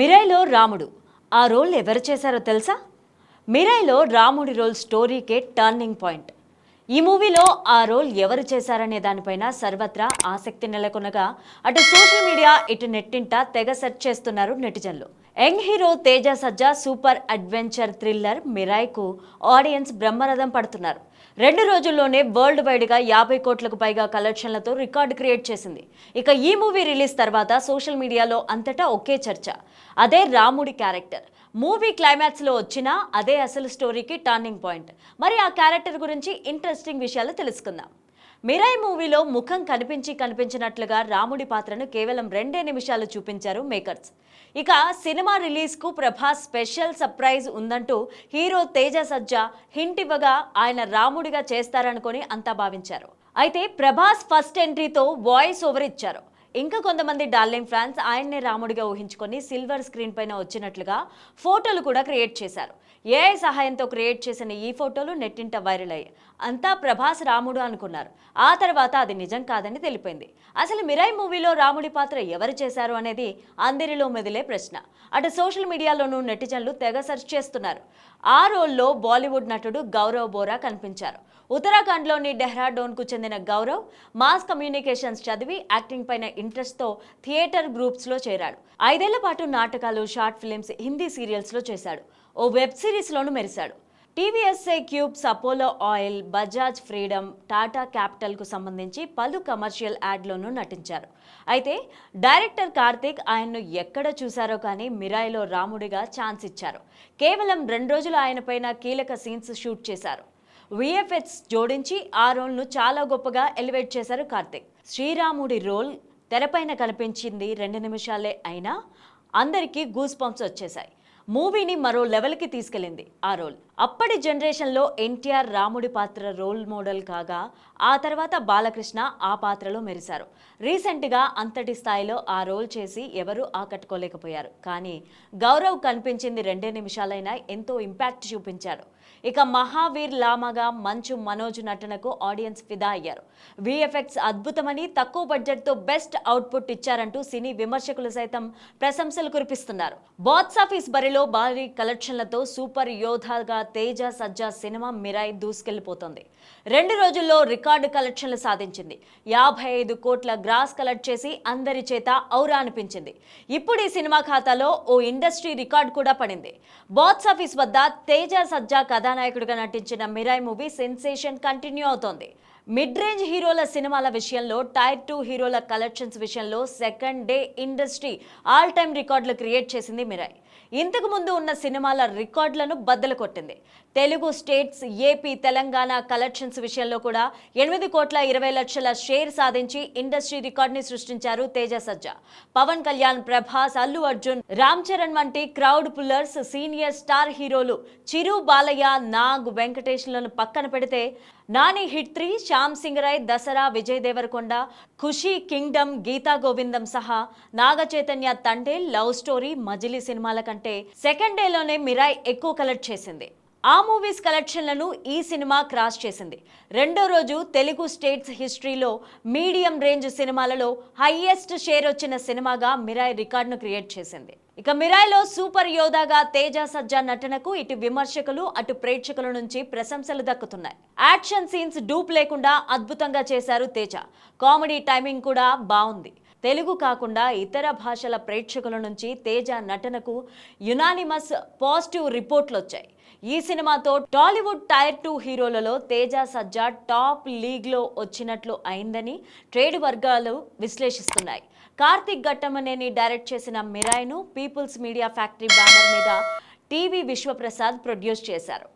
మిరైలో రాముడు. ఆ రోల్ ఎవరు చేశారో తెలుసా? మిరైలో రాముడి రోల్ స్టోరీకే టర్నింగ్ పాయింట్. ఈ మూవీలో ఆ రోల్ ఎవరు చేశారనే దానిపైన సర్వత్రా ఆసక్తి నెలకొనగా అటు సోషల్ మీడియా ఇటు నెట్టింట తెగ సెర్చ్ చేస్తున్నారు నెటిజన్లు. Young hero Teja Sajja super adventure thriller మిరాయ్కు audience బ్రహ్మరథం పడుతున్నారు. రెండు రోజుల్లోనే వరల్డ్ వైడ్గా యాభై కోట్లకు పైగా కలెక్షన్లతో రికార్డు క్రియేట్ చేసింది. ఇక ఈ మూవీ రిలీజ్ తర్వాత సోషల్ మీడియాలో అంతటా ఒకే చర్చ. అదే రాముడి క్యారెక్టర్. మూవీ క్లైమాక్స్లో వచ్చినా అదే అసలు స్టోరీకి టర్నింగ్ పాయింట్ మరి ఆ క్యారెక్టర్ గురించి ఇంట్రెస్టింగ్ విషయాలు తెలుసుకుందాం. మిరాయ్ మూవీలో ముఖం కనిపించి కనిపించినట్లుగా రాముడి పాత్రను కేవలం రెండే నిమిషాలు చూపించారు మేకర్స్. ఇక సినిమా రిలీజ్కు ప్రభాస్ స్పెషల్ సర్ప్రైజ్ ఉందంటూ హీరో తేజ సజ్జా హింట్ ఇవ్వగా ఆయన రాముడిగా చేస్తారనుకొని అంతా భావించారు. అయితే ప్రభాస్ ఫస్ట్ ఎంట్రీతో వాయిస్ ఓవర్ ఇచ్చారు. ఇంకా కొంతమంది డార్లింగ్ ఫ్యాన్స్ ఆయన్నే రాముడిగా ఊహించుకొని సిల్వర్ స్క్రీన్ పైన వచ్చినట్లుగా ఫోటోలు కూడా క్రియేట్ చేశారు. ఏఐ సహాయంతో క్రియేట్ చేసిన ఈ ఫోటోలు నెట్టింట వైరల్ అయ్యాయి. అంతా ప్రభాస్ రాముడు అనుకున్నారు. ఆ తర్వాత అది నిజం కాదని తెలిపింది. అసలు మిరాయి మూవీలో రాముడి పాత్ర ఎవరు చేశారు అనేది అందరిలో మెదిలే ప్రశ్న. అటు సోషల్ మీడియాలోనూ నెటిజన్లు తెగ సెర్చ్ చేస్తున్నారు. ఆ రోల్లో బాలీవుడ్ నటుడు గౌరవ్ బోరా కనిపించారు. ఉత్తరాఖండ్లోని డెహ్రాడోన్కు చెందిన గౌరవ్ మాస్ కమ్యూనికేషన్స్ చదివి యాక్టింగ్ పైన ఇంట్రెస్ట్తో థియేటర్ గ్రూప్స్లో చేరాడు. ఐదేళ్ళ పాటు నాటకాలు షార్ట్ ఫిల్మ్స్ హిందీ సీరియల్స్లో చేశాడు. ఓ వెబ్ సిరీస్లోనూ మెరిశాడు. టీవీఎస్ఏ cubes Apollo oil Bajaj Freedom Tata క్యాపిటల్కు సంబంధించి పలు కమర్షియల్ యాడ్లోనూ నటించారు. అయితే డైరెక్టర్ కార్తీక్ ఆయన్ను ఎక్కడ చూశారో కానీ మిరాయిలో రాముడిగా ఛాన్స్ ఇచ్చారు. కేవలం రెండు రోజులు ఆయన పైన కీలక సీన్స్ షూట్ చేశారు. విఎఫ్ఎక్స్ జోడించి ఆ రోల్ను చాలా గొప్పగా ఎలివేట్ చేశారు కార్తిక్. శ్రీరాముడి రోల్ తెరపైన కనిపించింది రెండు నిమిషాలే అయినా అందరికీ గూస్ పంప్స్ వచ్చేసాయి మూవీని మరో లెవెల్కి తీసుకెళ్ళింది ఆ రోల్. అప్పటి జనరేషన్లో ఎన్టీఆర్ రాముడి పాత్ర రోల్ మోడల్ కాగా ఆ తర్వాత బాలకృష్ణ ఆ పాత్రలో మెరిశారు. రీసెంట్గా అంతటి స్థాయిలో ఆ రోల్ చేసి ఎవరూ ఆకట్టుకోలేకపోయారు. కానీ గౌరవ్ కనిపించింది రెండే నిమిషాలైనా ఎంతో ఇంపాక్ట్ చూపించాడు ఇక మహావీర్ లామాగా మంచు మనోజ్ నటనకు ఆడియన్స్ ఫిదా అయ్యారు. విఎఫ్ఎక్స్ అద్భుతమని తక్కువ బడ్జెట్తో బెస్ట్ అవుట్పుట్ ఇచ్చారంటూ సినీ విమర్శకులు సైతం ప్రశంసలు కురిపిస్తున్నారు. బాక్స్ ఆఫీస్ బరిలో భారీ కలెక్షన్లతో సూపర్ యోధాగా తేజ సజ్జా సినిమా మిరాయి దూసుకెళ్ళిపోతుంది రెండు రోజుల్లో రికార్డు కలెక్షన్లు సాధించింది. యాభై ఐదు కోట్ల గ్రాస్ కలెక్ట్ చేసి అందరి చేత ఔరా అనిపించింది. ఇప్పుడు ఈ సినిమా ఖాతాలో ఓ ఇండస్ట్రీ రికార్డ్ కూడా పడింది. బాక్స్ ఆఫీస్ వద్ద తేజ సజ్జా కథానాయకుడిగా నటించిన మిరాయ్ మూవీ సెన్సేషన్ కంటిన్యూ అవుతోంది. మిడ్ రేంజ్ హీరోల సినిమాల విషయంలో టైర్ టూ హీరోల కలెక్షన్స్ విషయంలో second day industry all time రికార్డులు క్రియేట్ చేసింది మిరాయ్. ఇంతకు ముందు ఉన్న సినిమాల రికార్డులను బద్దలు కొట్టింది. Telugu states AP Telangana collections విషయంలో కూడా ఎనిమిది కోట్ల ఇరవై లక్షల షేర్ సాధించి ఇండస్ట్రీ రికార్డుని సృష్టించారు తేజ సజ్జా. పవన్ కళ్యాణ్ ప్రభాస్ అల్లు అర్జున్ రామ్ చరణ్ వంటి క్రౌడ్ పుల్లర్స్ సీనియర్ స్టార్ హీరోలు చిరు బాలయ్య నాగ్ వెంకటేష్లను పక్కన పెడితే Nani hit three Shyam Singh Roy Dasara Vijay Devarakonda Kushi kingdom Geetha Govindam సహా నాగ చైతన్య తండే లవ్ స్టోరీ మజిలీ సినిమాల కంటే సెకండ్ డేలోనే మిరాయ్ ఎక్కువ కలెక్ట్ చేసింది. ఆ మూవీస్ కలెక్షన్లను ఈ సినిమా క్రాస్ చేసింది. రెండో రోజు తెలుగు స్టేట్స్ హిస్టరీలో మీడియం రేంజ్ సినిమాలలో హైయెస్ట్ షేర్ వచ్చిన సినిమాగా మిరాయ్ రికార్డును క్రియేట్ చేసింది. ఇక మిరాయిలో సూపర్ యోధాగా తేజ సజ్జా నటనకు ఇటు విమర్శకులు అటు ప్రేక్షకుల నుంచి ప్రశంసలు దక్కుతున్నాయి. యాక్షన్ సీన్స్ డూప్ లేకుండా అద్భుతంగా చేశారు తేజ. కామెడీ టైమింగ్ కూడా బాగుంది తెలుగు కాకుండా ఇతర భాషల ప్రేక్షకుల నుంచి తేజ నటనకు యునానిమస్ పాజిటివ్ రిపోర్ట్లు వచ్చాయి. ఈ సినిమాతో టాలీవుడ్ టైర్ టూ హీరోలలో తేజ సజ్జా టాప్ లీగ్లో వచ్చినట్లు అయిందని ట్రేడ్ వర్గాలు విశ్లేషిస్తున్నాయి. కార్తిక్ ఘట్టమనేని డైరెక్ట్ చేసిన మిరాయ్ను పీపుల్స్ మీడియా ఫ్యాక్టరీ బ్యానర్ మీద టీవీ విశ్వప్రసాద్ ప్రొడ్యూస్ చేశారు.